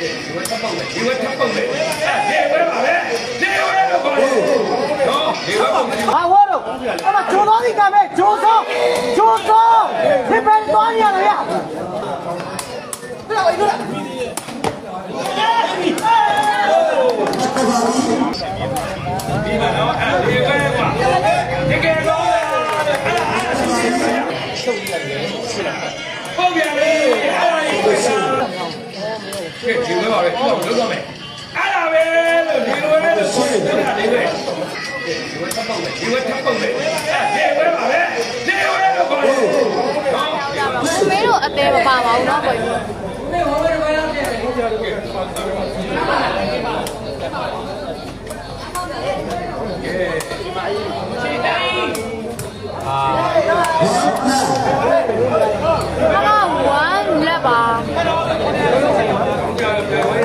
ဒီဝက်ထပ်ပုံလေဒီဝက်ထပ်ပုံလေအဲဒီဝဲပါပဲဒီဝဲတော့ပါနော်ဒီဝဲပုံလေဟာဝါတော့အဲ့မှာဂျိုးတော်ဒီကမဲ့ဂျိုးစောဂျိုးစောဒီပန်သွားရလားဗျာပြောရည်ဒီမှာနော်အဲဒီဝဲကွာတကယ်တော့အဲ့ဒါအဲ့ဒါချုပ်ရတယ်ပုံပြန်လေအဲ့ဒါကြီး ပါပဲဒီတော့လုပ်တော့မယ်အဲ့ဒါပဲလို့ဒီဝဲလို့ဆိုနေတာဒီဝဲဒီဝဲထပ်ပုံလေဒီဝဲထပ်ပုံလေအဲဒီဝဲပါပဲဒီဝဲတော့ပါနော် မင်းတို့အသေးမပါပါဘူးเนาะကိုကြီး အာဝမ်းလက်ပါ မောင်းလို့လေကြာကွယ်မမရီကြာကွယ် ဆောင်းစီရမင်းသားရေစိုးစိုးတော့ရောက်ခို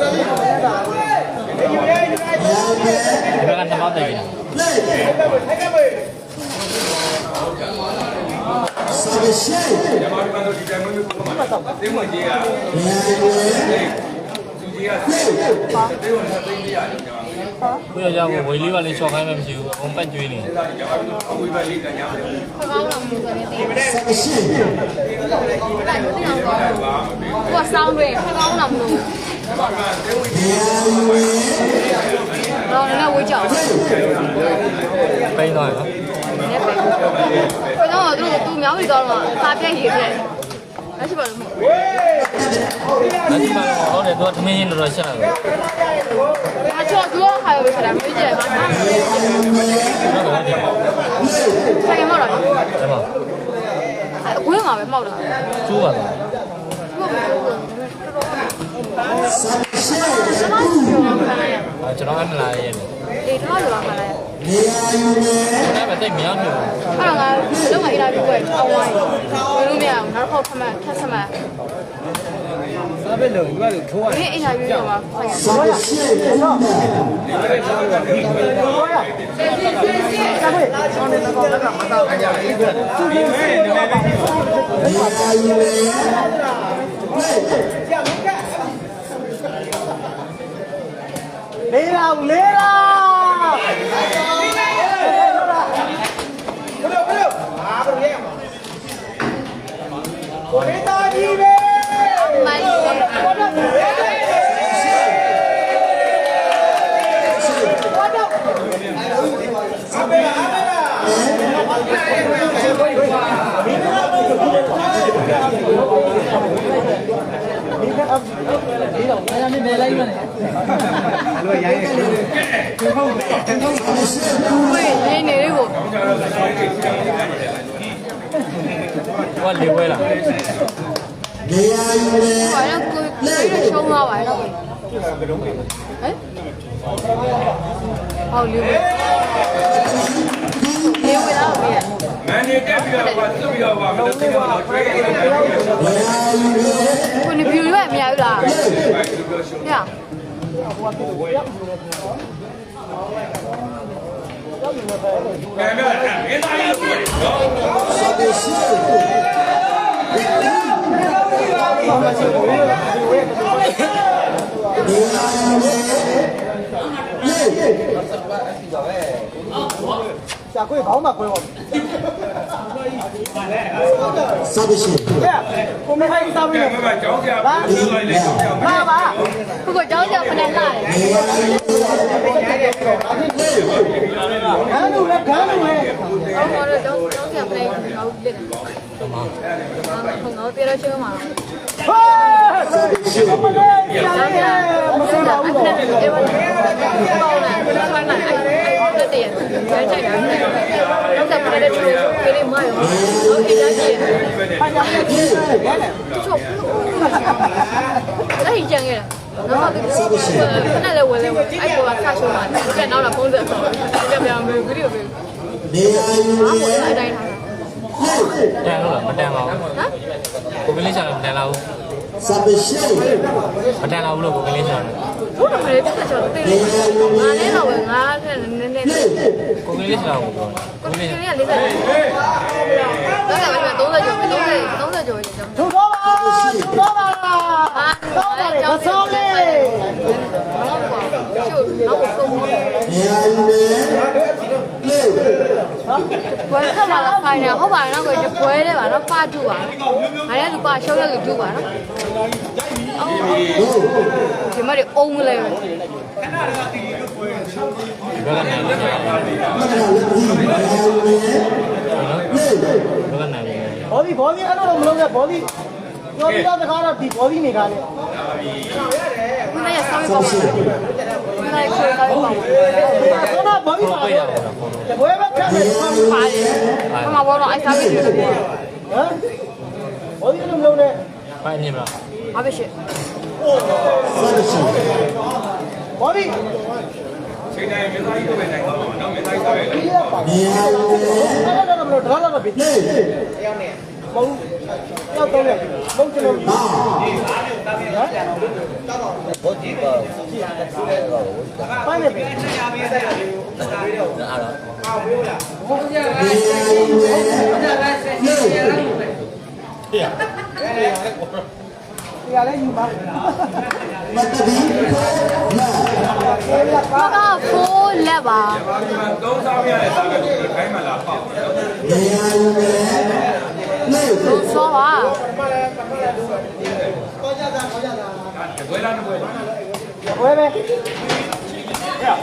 ဘက်ကနှစ်ပေါက်တက်ပြီလားညမာဒီမှာတော့ဒီတိုင်းမျိုးပုံမှာသိမကြီးကသူကြီးကသိဝင်သိသိရတယ်ညမာကိုရကြကိုဝေလေးပါလေးချော့ခိုင်းမှမရှိဘူးအုံပတ်ကျွေးနေညမာဒီအဝေးပဲလေးကညမာတယ်ခကောင်းတော့မလို့ဆိုရင်ဒီတိုင်းတို့တင်အောင်ကောင်းကိုဆောင်းတွေခကောင်းတော့မလို့ တော့လည်းဝေးကြောက်ပိန်းသွားရနော်ကိုတော့သူတို့သူမြောင်းပြီးတော့စာပြည့်ရည်ပြည့်မရှိပါဘူးလက်ရှိမှာဟုတ်တယ်သူကသမင်းချင်းတော်တော်ရှက်လာတယ်အချောသူကခါရပဲဆိုတာမေးကြမှာဟုတ်တယ်ဟုတ်တယ်ဆိုင်မောက်တာနော်ဒါမှအကွင်းမှာပဲမောက်တာကျိုးပါတော့ အဲကျွန်တော်အမလာရဲ့တယ်အေးထားလို့ပါခါလိုက်ဒါပေမဲ့တိတ်မရောက်ဘူးအဲ့တော့ငါလုံးဝအေးလာပြီးကွယ်အောင်ဝိုင်းဘယ်လိုမရအောင်နောက်တစ်ခေါက်ထမထပ်စမစားပဲလို့ဒီကလိုထိုးရဒီအင်တာဗျူးတော့မှာဖိုင်ရကြာကွယ်ဆောင်းနေတော့ လည်းမတော့အရာကြီးက သူ့ရဲ့လေးလာလေးလာကိုလေးသားကြီးပဲမိုင်းဝေးနေနေလေးကိုဟိုကလေးဝဲလာဘာလဲကိုလေးရှုံးသွားပါတော့ဟမ်ဟောလေးဝေးလေးဝေး တက်ပြီးတော့ပါသူ့ပြီးတော့ပါမလို့သိတော့တွေ့ခဲ့တယ်ကိုနေပြူရွက်မရဘူးလားညကဲမြတ်မင်းသားလေးကိုနော်ကြာကွယ်ဘောင်းမှာကွယ်ပါ စသဖြင့်ကဲကိုမခိုင်းစားပြီးကဲမမကြောင်းကြပါဘူးလို့လေကြောင်းကြပါပါပါခုကကြောင်းကြောင်းခဏလာတယ်ခန်းလူလည်းခန်းလူလည်းဟောဟောတော့ကြောင်းကြောင်းပြန်ပြန်ဟောပြတယ်ဟုတ်ငါပြေတော့ချုံးမှာဟေးစသဖြင့်မလေးကြာလေမစပါဘူးအဲ့ ဒါအဲ့ဘာပေါင်းလာဆွမ်းလာအဲ့တည်းရဲချိုက်တာတော့ကပြတဲ့ချိုးပြေးလေးမရောဟုတ်ကဲ့ကြည့်အညာလေးပြေးတယ်နဲချုပ်အဲ့ကြီးကြံခဲ့တာနောက်တော့ခဏလည်းဝင်လဲဝင်အဲ့ပေါ်ကဆက်ရှုံးတာဒီကနောက်တော့ဖုန်းဆက်ဆောင်ဒီကပြောင်းမယ်ဗီဒီယိုပဲနေရာယူအားရဲပေါ်လိုက်တိုင်းထားတန်လို့လားမတန်ပါဘူးဟမ်ကိုကလေးချာမတန်လာဘူး စပရှယ်မတန်လာဘူးလို့ကိုကလေးချာဘုရားမလေးပြတ်ချောတေးလေးငါလည်းတော့ငါနဲ့နည်းနည်းလေးကိုကလေးချာကိုပြောကိုကကိုလေးကချာလေးက40ကျော်တော့ကလည်း30ကျော်30 30ကျော်ကျော်ထိုးတော့ပါထိုးတော့ပါတော့တယ်မစောင်းလေးတော့ပါကျို့တော့ပုံပုံနေရာယူရဲလေ ဘယ်ကမှလာခိုင်းနေဟုတ်ပါတော့ကိုဒီပွဲလေးပါတော့ပါတူပါငါလည်းလူပါရှုံးရလူတူပါနော်ဟုတ်ဒီမတွေအုံးလဲပဲဒီဘက်ကနိုင်တယ်မကလည်းဒီနေရာယူရဲလေဘက်ကနိုင်တယ်ဘောဒီဘောဒီအဲ့လိုတော့မလုပ်နဲ့ဘောဒီပြောပြီးတော့တခါတော့ဒီဘောဒီနေကားလေ ခုနကဆောင်းပေါက်ခုနကခွေးဆောင်းပေါက်တော့တော့ဘောဒီပါပြေးတော့ရတယ်ပေါ့ဘွဲပဲဖြတ်တယ်ဟမ်ပါတယ်အမဘောတော့အိုက်စားပြီးတယ်ဘောဒီလုံးလုံးနဲ့ဖိုင်နေမလားဘာပဲရှိစပရှယ်ဘောဒီချိန်တိုင်းမြေသားကြီးတော့ပဲနိုင်တော့မှာနော်မြေသားကြီးတော့ပဲဒီရပါနေရာယူရဲအဲ့ဒါတော့မ လို့ဒါတော့ပြီလေဘုံတော့တော့လေဘုံကျွန်တော်ဟာပိုင်းနေပြီနေရာယူရဲလေဒီရလဲယူပါမတဘီလာဘာကဖိုးလက်ပါဒီမှာသုံးစားပြရတဲ့စားပဲကိုထိုင်းမှာလာပေါက် နေရာယူရဲလေ လို့စောပါ ဝဲလာနေဝဲလာဘွဲပဲတော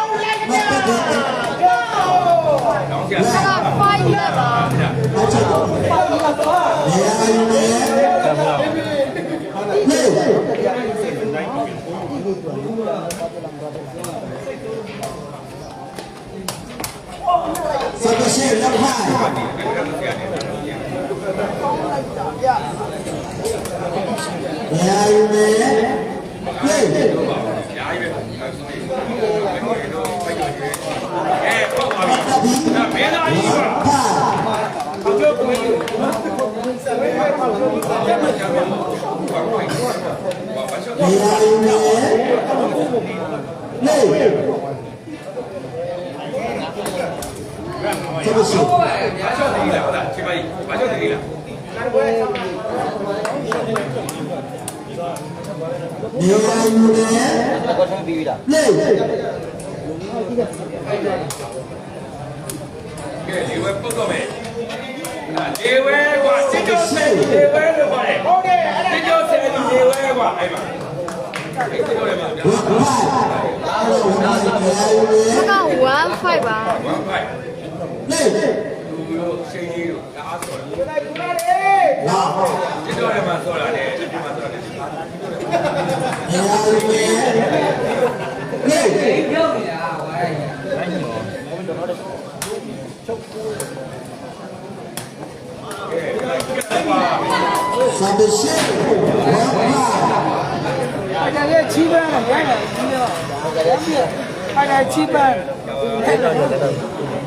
င်းကြဘာကဖို င်လက် ပါအချက်တော့နေရာယူ လူတို့ရှိန်ကြီးတို့အားဆော်တယ်လာစစ်ကြောလည်းမဆော်လာတယ်ဒီမှာဆော်တယ်နေရာယူရဲလေစပရှယ်ဝတ်ဖိုင်အဲ့ဒါလေးချီးပန်းရိုက်တယ်ချီးတော့အဲ့ဒါချီးပန်းအဲ့ဒါရွေးယူမလားအားနေပါလေအဲ့ဒါဝတ်ဖိုင်နေရာအဲ့ဒါကကျေးလက်ကတော့ဒီမှာလို့လေငါပြော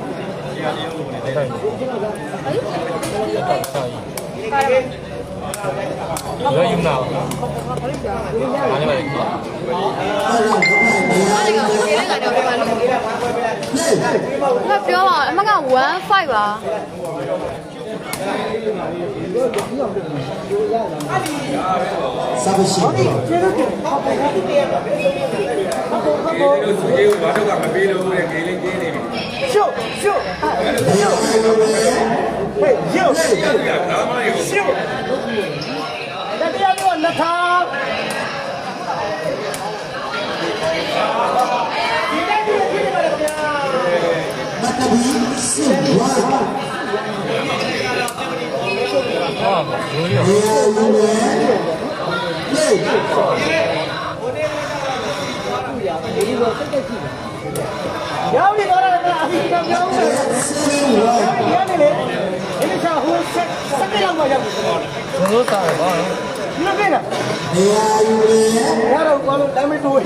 ပါအမက15ပါစပရှယ်ကျေးဇူးတင်ဟုတ်ကဲ့ဟုတ်ကဲ့ဟုတ် ကဲ့ဒီလိုသူကြီးဘာတော့ကမပေးလို့တဲ့ဂေးလေးကျင်းနေပြီရှုပ်ရှုပ်နေရာယူရဲဟေးရှုပ်ဒီကဒါမှမဟုတ်ရှုပ်တတရားတော့လက်ထားမတဘီစစ်ဝါဟောရိုးရောနေရာယူရဲလေဒီလိုစိတ်တက်ကြည့် ရောက်နေတော့လည်းအဖေကပြောင်းတယ်ရနေလေဒီချာဟိုဆက်စက်ကလောက်မှရောက်ပြီဘုံလို့စားတယ်ဗောနော်ဒီလိုပြေးလားနေရာယူရယ်ရတော့ဘာလို့တိုင်းမတိုးဟဲ့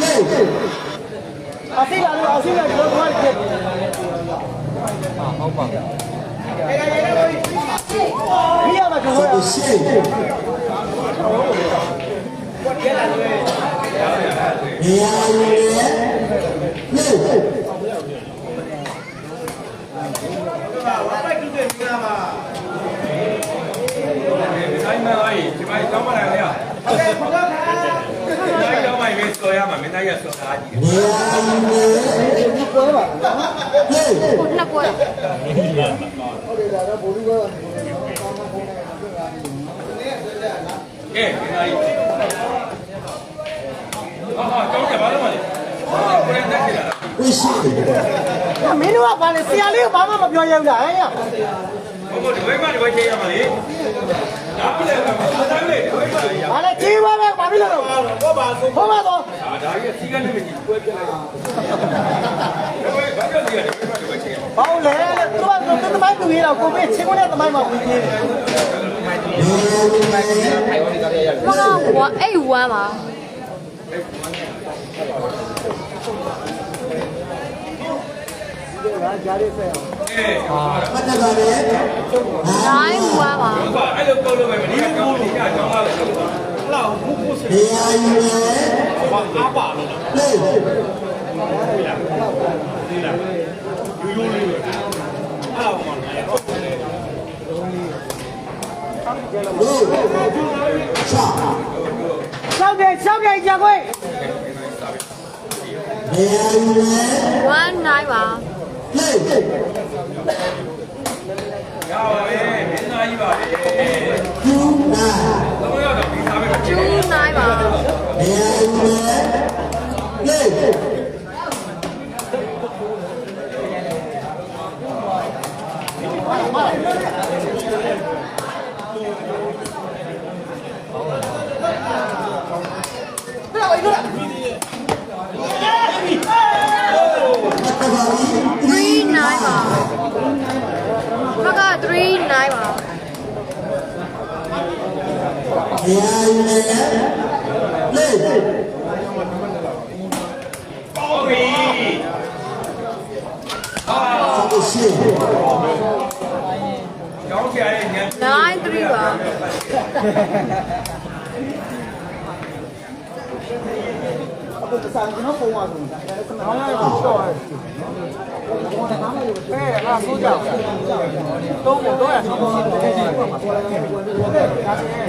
အစီလာလို့အစီလာတော့ဘာလဲဟာဟုတ်ပါဒီရမှာကတော့ဒီရှိနေရာယူရယ်နေတိုင်းမအားကြီးဒီမှာတောင်းပါလိုက်လေ။ဟုတ်ကဲ့ခေါင်းခါ။တိုင်းတော့မိုင်ပဲစော်ရမှာမင်းသားရစော်သားကြီးနေရာယူရယ် ဒီပွဲပါနေကိုနှစ်ပွဲ။ ကဲမင်းသားကြီး။ဟာဟာတောင်းကြပါတော့မလဲ။ကိုယ်နဲ့တက်ကြလားဝိရှိမင်းတို့ကဘာလဲဆရာလေးကဘာမှမပြောရဘူးလားဟဲ့။ဘုံဘဒီဝိမဒီဝိချေရမှာလေ။ဒါပြလေကမသားလေဒီဝိမလေရ။ဘာလဲကြီးပါပဲဘာဖြစ်လို့တော့ဘာပါဆိုဘာပါတော့အာဒါကြီးစီကနေမကြည့်ပွဲပြလိုက်။ဘယ်ဘာကြောင့်ဒီရဒီဝိမဒီဝိချေရမှာဘာလဲသူကတော့တမိုင်းသူရတော့ကိုပဲချင်းကနေတမိုင်းမှာဝင်နေတယ် ဘာကဝါအဲ့ဝမ်းပါငါကြားရစေ။အေးဟာမတကလည်းနိုင်ဝမ်းပါဘာအဲ့လိုကောလို့ပဲမဒီကကောင်းဒီကကောင်းလာလို့ဟုတ်ပါနေရာယူရယ်ဘာအားပါလို့လဲနေချာရှောက်တယ် ရှောက်တယ်ကြခွေးနေရာယူရယ်ဝမ်းနိုင်ပါနေ။ရပါပဲမင်းသားကြီးပါပဲ။ယူနာတော့ရောက်တော့ဒီသားပဲကျူးနိုင်ပါနေရာယူရယ်နေ 3နိုင်ပါဘာက3နိုင်ပါ နေရာယူရယ်နေဟုတ်ပြီဟာသရှိကျောင်းဆရာရဲ့ညံနိုင်3ပါအခုတစားကျွန်တော်ပုံပါဆိုတာခေါင်းလိုက်တော့တော့အဲငါဆိုးကြတော့ဘတော့ရဆုံးဆုံးတယ်ဒီကမှာပေါ်လာတယ်ဒါဆိုတော့ဘယ်ရှိတော့တော့ဘူးတော့တော့တော့ရတယ်နေ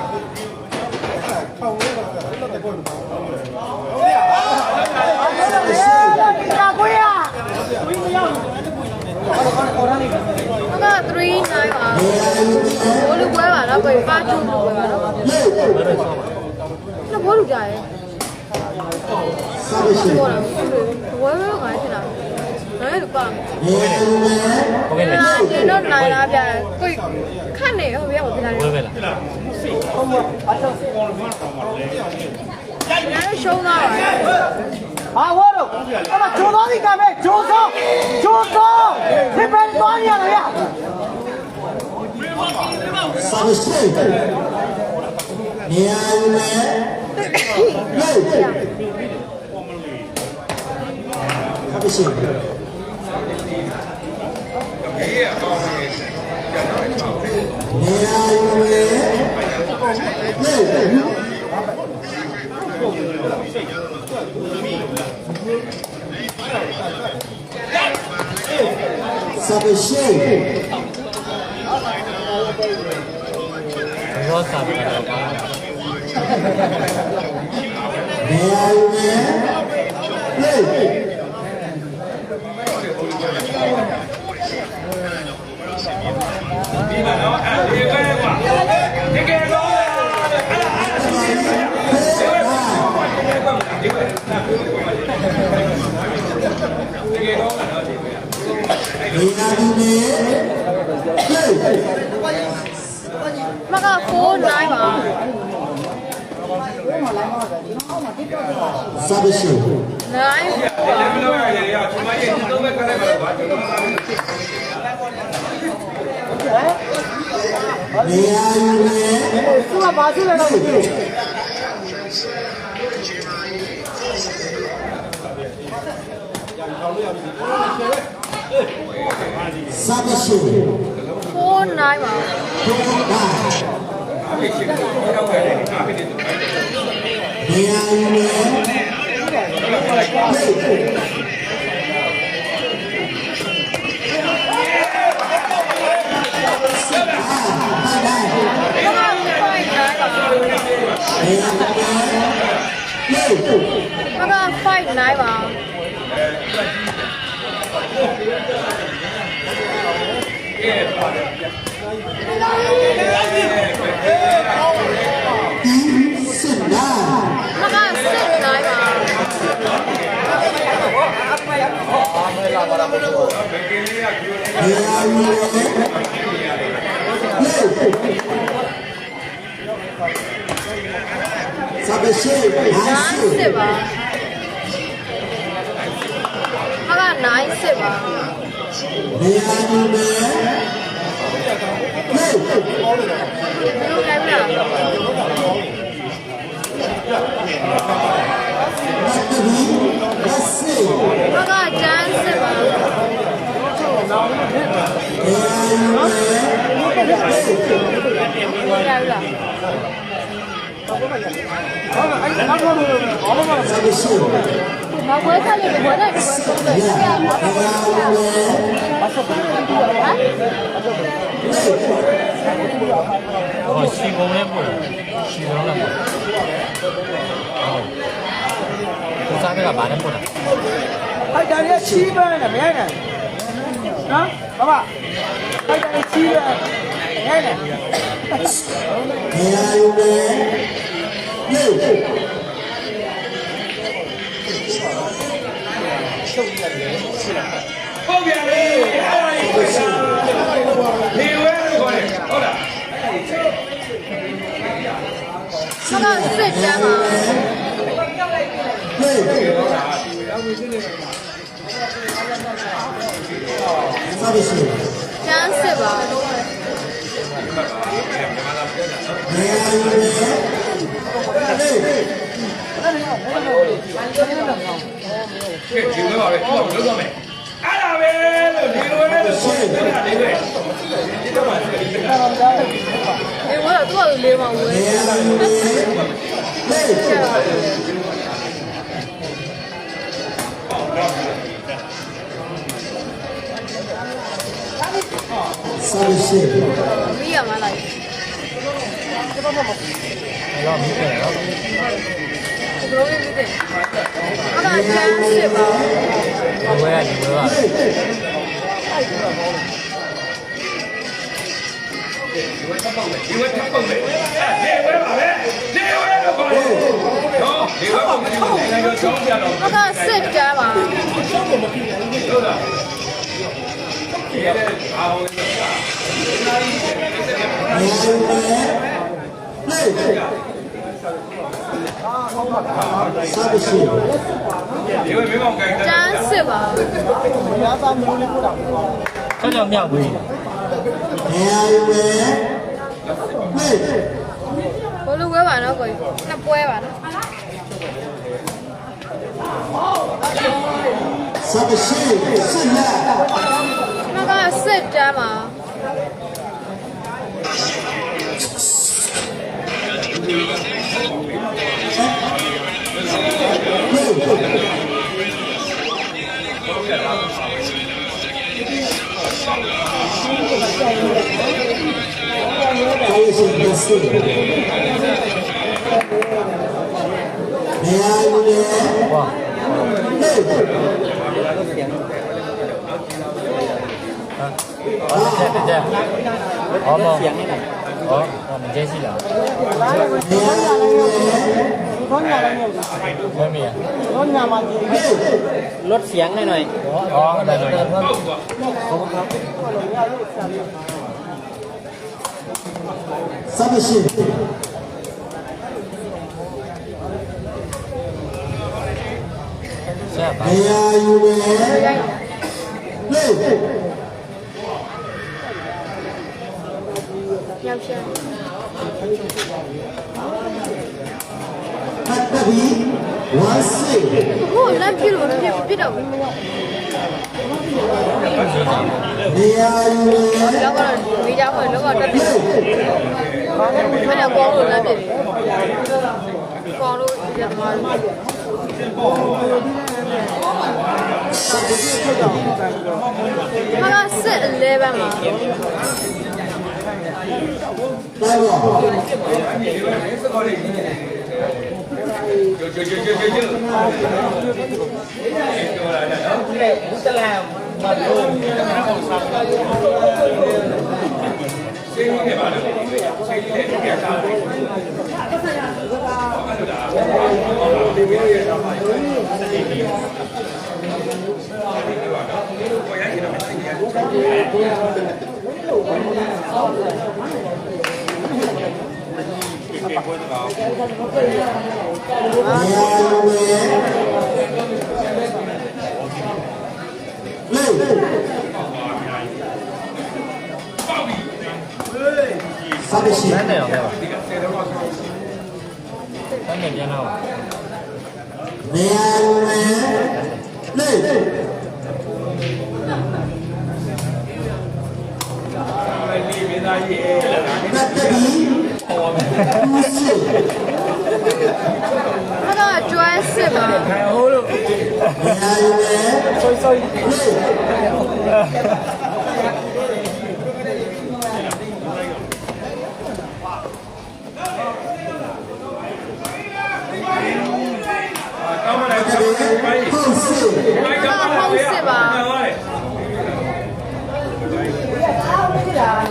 အမ3 9ပါဘောလူပွဲပါတော့ပဲပါချူလူပွဲပါတော့ဘောလူကြရဲဆက်ရှိဘောလူဝဲဝဲငါချင်တာဘယ်လိုပါ့မလဲဟုတ်ကဲ့လားကျွန်တော်နိုင်လားဗျာကိုခတ်နေဟုတ်ဗျာဘာဖြစ်လာလဲဘယ်လဲဟုတ်ပါအဆောက်အအုံးကတော့ဘာလဲကြိုက်နေရှုံးသွားပါ ဟာဝါတော့အမဂျိုးတော်ဒီကမဲ့ဂျိုးစောဂျိုးစောဒီပဲတော်ရရရသရှိနေရာယူရယ်နေသရှိကြီးရဲ့အကောင်းကြီးကျန်တော့ပေါ့နေရာယူရယ်နေသရှိဘောစား တယ်တော့ပါနေရာ ယာယူမယ်လေမက4 9ပါစပရှိ9လည်းမလို့ရတယ်ရကျွန်မရဲ့ဒီတော့ပဲခက်လိုက်ပါတော့ကျွန်တော်နေရာယူမယ်သူကဘာဖြစ်လဲတော့ မသိဘူးစပရှိ4 9ပါဒုက္ခနေ ရာယူမယ်လေ မက5 9ပါနေရာယူမယ်လေမက5 9ပါစစ်နာမက6 9ပါနေရာယူမယ်လေစပရှိဟာရှိ9 10ပါမက9 10ပါနေရာယူမယ်လေဘယ်လိုလဲမလားနတ်တူလက်စေမကကျန်း10ပါနေရာယူ မယ်လေဘယ်လိုလဲလားနောက်တော့ဘာမှမလုပ်စပရှိမကွဲစားလို့ဘယ်နဲ့ဒီကွဲဆုံးလဲနေရာယူမယ်ဟောရှီပုံလေးပို့ရှီလုံးလည်းပို့ဟုတ်စားတဲ့ကဘာနဲ့ပို့တာအဲ့ဒါလေးချီးပန်းနေမြိုင်းနေနော်ဘာမအဲ့ဒါလေးချီးပန်းမြိုင်းနေနေရာယူမယ်လေ ဟုတ်ပြန်ပြီအဲ့ဒါကြီးကိုရှာဒီဝဲလို့ခေါ်တယ်ဟုတ်လားမကစစ်ကျန်းပါလေစပရှိကျန်းစစ်ပါနေရာယူမယ်လေကဲဒီဝဲပါပဲသူ့ကိုလုံးတော့မယ် အဲ့ဒါပဲလို့ဒီဝဲလို့ခေါ်တယ်ဟုတ်လားဒီဝဲဒီတော့ပါဒီကအေးဝါတော့သူ့လေးမဝဲနေရာယူမယ်လေကျန်းပါစပရှိမိရမလားအဲ့တော့မိခဲ့တော့ ဘယ်လိုလဲမသိမကကျန်းစစ်ပါအဝဲကဒီဝဲကဒီဝဲထပ်ပုံပဲဒီဝဲပါပဲဒီဝဲလို့ခေါ်တယ်နော်ဒီဝဲပုံဒီဝဲလည်းတော့ကြောင်းပြတော့မကစစ်ကျန်းပါဟုတ်လားဒီရဲ့အာဟိုနေရာယူမယ်လေ စပရှိဒီဝဲမင်းမောင်ကိုင်းကျန်းစစ်ပါညာသားမျိုးလေးပို့တာဆောက်ကြောင်မြောက်ဝေးနေရာယူမယ်လေဘလိုဝဲပါနော်ကိုကြီးနှစ်ပွဲပါနော်စပရှိစစ်နာမကစစ်ကျန်းပါကိုယ်ရှိနေစစ်နေရာယူမယ်ဟောလေဟောတဲ့တဲ့ဟောမောဟော ဟောမကျဲရှိလားနေရာယူမယ်ခေါင်းညာလည်းမဟုတ်ဘူးမမီးခေါင်းညာ Lốt nhà bao nhiêu? Lốt mì à? Lốt nhà mà thì lốt xiếng này này. Đó, cái này này. Không có. Sao vậy? Hey, are you there? Play. Nhau chưa? တ်တပြီဝါစိဟိုလက်ပြလို့ပြပြတော့ဘူးနေရာယူမယ်တော့ကတော့မိသားဖွဲ့တော့တက်တယ်ဘယ်တော့ကောင်းလို့လက်ပြတယ်ကောင်းလို့ရမှာဟာဆက်11မှာတော်ပါကျကျကျ Chúng ta làm mà luôn chúng ta còn sống Xin có thể bảo được Xin Thank you. တာနေရာယူမယ်လေ Submission. နန်းတယ်အောင်ခဲ့ပါတန်းနေပြန်တော့နေရာယူမယ်လေဒီမင်းသားကြီးအဲဖတ်တပြီ ဝါစိဟာတော့ကျွဲစစ်ပါခံဟိုးလို့နေရာယူမယ်ဆိုဆိုလေကောင်းမလားကောင်းပါပြီဟုတ်စိဘာကောင်းပါလဲဟုတ်ပါနေရာယူမယ်အားချကြည့်တယ်လေ Submission. Simple. လို့ရမှာမရအဲ့တော့မှာလေလို့ရမှာမရအဲ့တော့မှာပေါ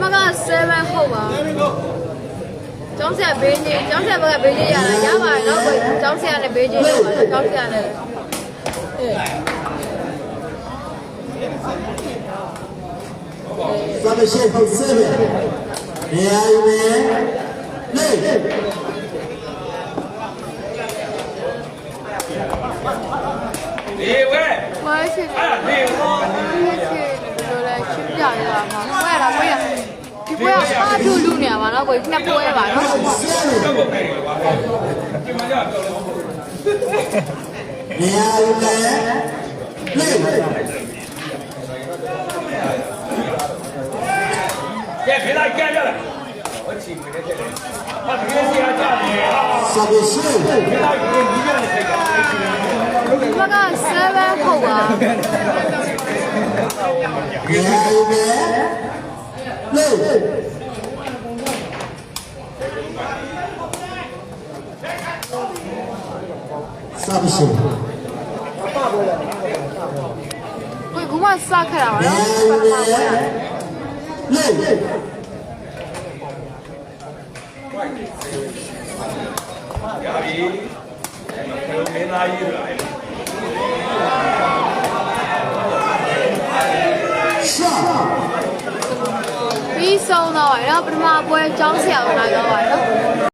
မတရီစေဖို့မက7ဟုတ်ပါကျောင်းဆက်ဘေးကြီးကျောင်းဆက်ဘက်ကဘေးကြီးရတာရပါတယ်တော့ကျောင်းဆက်နဲ့ဘေးကြီးရပါတယ်ကျောင်းဆက်နဲ့ Submission for seven. နေရာယူမယ်လေဒီဝဲဝါရှိတယ်အဲ့ဒီဝဲလို လဲရှင်းပြရတာမှာဝဲတာဝဲရဒီပွဲကအားထူလူနေရပါတော့ကိုနှစ်ပွဲပါနော် seven တော့ဘယ်လိုပါဒီမှာကြောက်တော့နေရာယူမယ်လေကဲဖေးလိုက်ကြကြလားဟောချီမနေတယ်ဟာဒီစီအားကြတယ် Submission. ဖေးလိုက်ကိုဒီကနေစိတ်ကမက7ဟုတ်ပါ နေရာယူမယ်လေ Submission. ကိုကမှစခက်တာပါ နေ နော် ရာယူမယ်လေ ရပြီဘယ်လိုမင်းသားကြီးလား Shot. ပြီးဆုံးတော့ရတော့ပထမပွဲကျောင်းဆရာကိုလာတော့ပါနော်